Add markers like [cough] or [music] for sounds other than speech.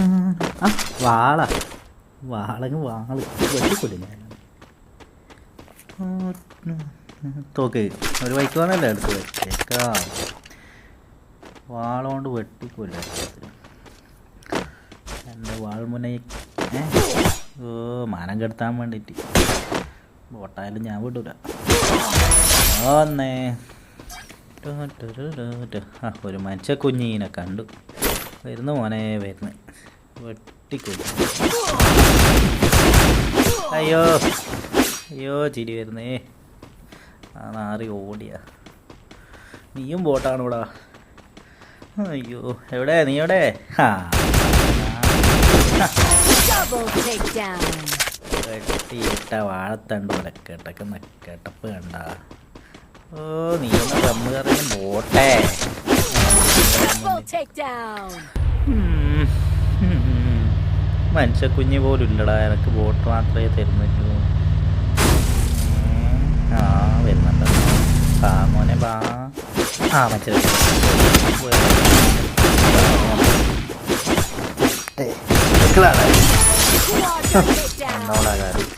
ആ വാള. വാളങ്ങ് വാൾ. വെട്ടിക്കൊല്ലു ഞാൻ. തോക്ക്. ഒരു ബൈക്ക് വന്നല്ലേ എടുത്ത് വെച്ചേക്കാ. വാളോണ്ട് വെട്ടിക്കൊല്ല എന്റെ വാൾ മുന്നേ. ഓ മാനം കെടുത്താൻ വേണ്ടിയിട്ട് ബോട്ടായാലും ഞാൻ വിടൂല. ഒന്നേ ഒരു മനുഷ്യ കുഞ്ഞിനെ കണ്ടു. വരുന്നു മോനെ വരുന്നു. വെട്ടിക്കൊല്ലു അയ്യോ. അയ്യോ ചിരി വരുന്നേ. ആ നാറി ഓടിയ. നീയും ബോട്ടാണ് ഇവിടെ. അയ്യോ എവിടെ? നീ എവിടെ? ആ വാഴത്തണ്ട് പോലെ കേട്ടക്കുന്ന കേട്ടപ്പ് കണ്ട. ഓ നീ ഒന്ന് കമ്മ് കറിയും പോട്ടെ. Takedown. [laughs] ഉം. മനുഷ്യക്കുഞ്ഞ് പോലും ഇല്ലടാ എനിക്ക് ബോട്ട് മാത്രമേ തരുന്നുള്ളൂ. ആ വരുന്നുണ്ട് ബാ മോനെ ബാ ആ മറ്റേ Quadra takedown. എന്നോടാ കാര്യം